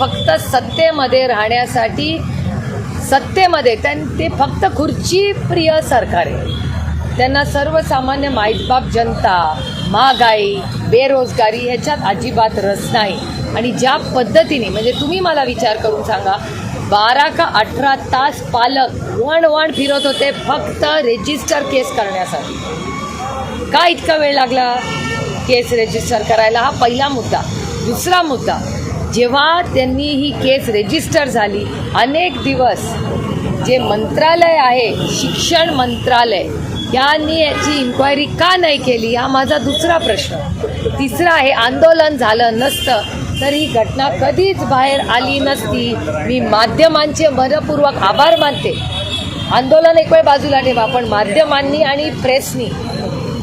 फक्त सत्तेमध्ये राहण्यासाठी सत्तेमध्ये त्यां ते फक्त खुर्ची प्रिय सरकार आहे. त्यांना सर्वसामान्य मायबाप जनता महागाई बेरोजगारी ह्याच्यात अजिबात रस नाही. आणि ज्या पद्धतीने म्हणजे तुम्ही मला विचार करून सांगा बारा का अठरा तास पालक वण वण फिरत होते फक्त रेजिस्टर केस करण्यासाठी. का इतका वेळ लागला केस रेजिस्टर करायला? हा पहिला मुद्दा. दुसरा मुद्दा जेव्हा त्यांनी ही केस रेजिस्टर झाली अनेक दिवस जे मंत्रालय आहे शिक्षण मंत्रालय यांनी याची इन्क्वायरी का नाही केली हा माझा दुसरा प्रश्न. तिसरा आहे आंदोलन झालं नसतं तर ही घटना कधीच बाहेर आली नसती. मी माध्यमांचे मनपूर्वक आभार मानते. आंदोलन एक वेळ बाजूला ठेवा पण माध्यमांनी आणि प्रेसनी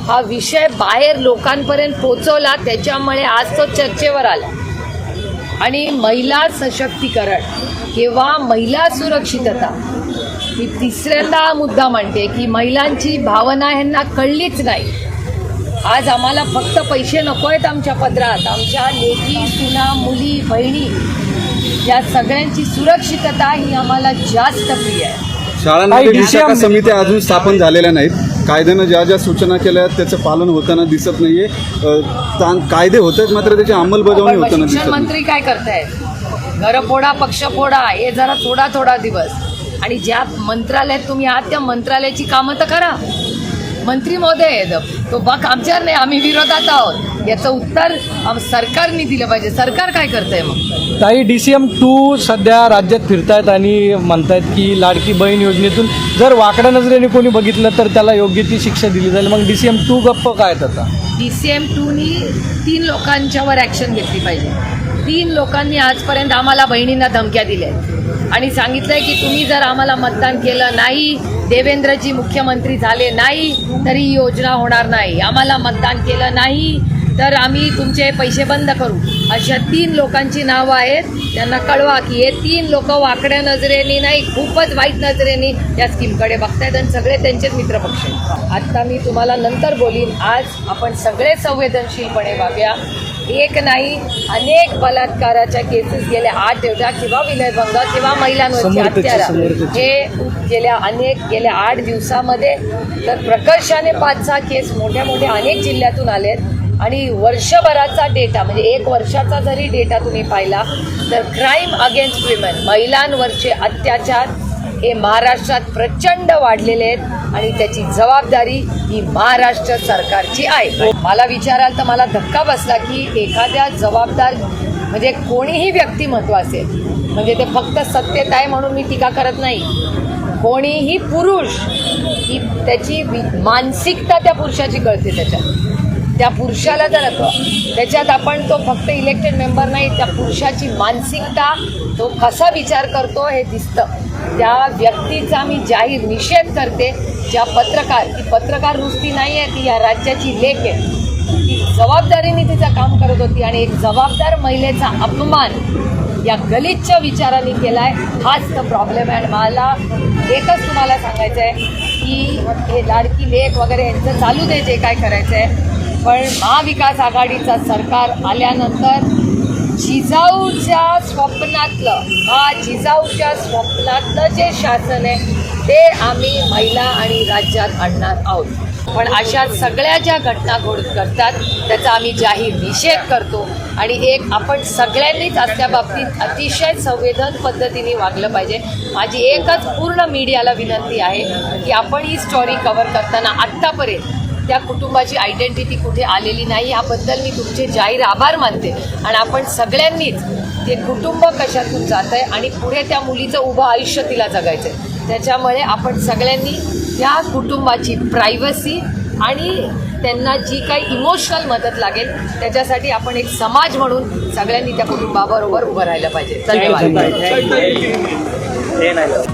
हा विषय बाहेर लोकांपर्यंत पोचवला त्याच्यामुळे आज तो चर्चेवर आला. आणि महिला सशक्तीकरण किंवा महिला सुरक्षितता. मी तिसऱ्यांदा हा मुद्दा म्हणते की महिलांची भावना ह्यांना कळलीच नाही. आज आम्हाला फक्त पैसे नको आहेत आमच्या पदरात. आमच्या लेकी सुना मुली बहिणी या सगळ्यांची सुरक्षितता ही आम्हाला जास्त प्रिय आहे. शाळांमध्ये समित्या अजून स्थापन झालेल्या नाहीत. कायद्यानं ज्या ज्या सूचना केल्या आहेत त्याचं पालन होताना दिसत नाहीये. कायदे होत आहेत मात्र त्याची अंमलबजावणी होताना दिसत मंत्री काय करतायत घर फोडा पक्ष फोडा हे जरा थोडा थोडा दिवस. आणि ज्या मंत्रालयात तुम्ही आहात त्या मंत्रालयाची कामं तर करा. मंत्री महोदय आहेत तो बघ आमच्यावर नाही आम्ही विरोधात आहोत. याचं उत्तर सरकारने दिलं पाहिजे. सरकार काय करतंय मग? ताई डी सी एम टू सध्या राज्यात फिरतायत आणि म्हणतायत की लाडकी बहीण योजनेतून जर वाकड्या नजरेने कोणी बघितलं तर त्याला योग्य ती शिक्षा दिली जाईल. मग डी सी एम टू गप्प काय आता? डी सी एम टूनी तीन लोकांच्यावर ॲक्शन घेतली पाहिजे. तीन लोकांनी आजपर्यंत आम्हाला बहिणींना धमक्या दिल्या आहेत. आणि सांगितलंय की तुम्ही जर आम्हाला मतदान केलं नाही देवेंद्रजी मुख्यमंत्री झाले नाही तरी ही योजना होणार नाही. आम्हाला मतदान केलं नाही तर आम्ही तुमचे पैसे बंद करू. अशा तीन लोकांची नावं आहेत. त्यांना कळवा की हे तीन लोक वाकड्या नजरेने नाही खूपच वाईट नजरेने या स्कीमकडे बघतायत आणि सगळे त्यांचेच मित्रपक्ष आहेत. आत्ता मी तुम्हाला नंतर बोलीन. आज आपण सगळे संवेदनशीलपणे वागूया एक नाही अनेक बलात्काराच्या केसेस गेल्या आठ होत्या किंवा विनयभंग किंवा महिलांवरची हत्यारा. हे गेल्या अनेक गेल्या आठ दिवसामध्ये तर प्रकर्षाने पाच सहा केस मोठ्या मोठ्या अनेक जिल्ह्यातून आलेत. आणि वर्षभराचा डेटा म्हणजे एक वर्षाचा जरी डेटा तुम्ही पाहिला तर क्राईम अगेन्स्ट विमेन महिलांवरचे अत्याचार हे महाराष्ट्रात प्रचंड वाढलेले आहेत आणि त्याची जबाबदारी ही महाराष्ट्र सरकारची आहे. मला विचाराल तर मला धक्का बसला की एखाद्या जबाबदार म्हणजे कोणीही व्यक्तिमत्व असेल म्हणजे ते फक्त सत्तेत आहे म्हणून मी टीका करत नाही. कोणीही पुरुष ही त्याची मानसिकता त्या पुरुषाची कळते त्याच्यात. त्या पुरुषाला जर त्याच्यात आपण तो फक्त इलेक्टेड मेंबर नाही त्या पुरुषाची मानसिकता तो कसा विचार करतो हे दिसतं. त्या व्यक्तीचा मी जाहीर निषेध करते ज्या पत्रकार ती पत्रकार नुसती नाही आहे ती या राज्याची लेख आहे. ती जबाबदारीने तिचं काम करत होती आणि एक जबाबदार महिलेचा अपमान या गलिच्छ विचारांनी केलाय. हाच तर प्रॉब्लेम आहे. आणि मला एकच तुम्हाला सांगायचं आहे की हे लाडकी लेख वगैरे यांचं चालू दे जे काय करायचं आहे पण महाविकास आघाडीचा सरकार आल्यानंतर जिजाऊच्या स्वप्नातलं हा जिजाऊच्या स्वप्नातलं जे शासन आहे ते आम्ही महिला आणि राज्यात आणणार आहोत. पण अशा सगळ्या ज्या घटना घोड घडतात त्याचा आम्ही जाहीर निषेध करतो. आणि एक आपण सगळ्यांनीच असल्या बाबतीत अतिशय संवेदन पद्धतीने वागलं पाहिजे. माझी एकच पूर्ण मीडियाला विनंती आहे की आपण ही स्टोरी कव्हर करताना आत्तापर्यंत त्या कुटुंबाची आयडेंटिटी कुठे आलेली नाही याबद्दल मी तुमचे जाहीर आभार मानते. आणि आपण सगळ्यांनीच ते कुटुंब कशातून जात आहे आणि पुढे त्या मुलीचं उभं आयुष्य तिला जगायचं आहे त्याच्यामुळे आपण सगळ्यांनी त्या कुटुंबाची प्रायव्हसी आणि त्यांना जी काही इमोशनल मदत लागेल त्याच्यासाठी आपण एक समाज म्हणून सगळ्यांनी त्या कुटुंबाबरोबर उभं राहिलं पाहिजे. धन्यवाद.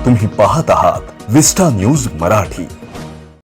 तुम्ही पाहत आहात विस्टा न्यूज मराठी.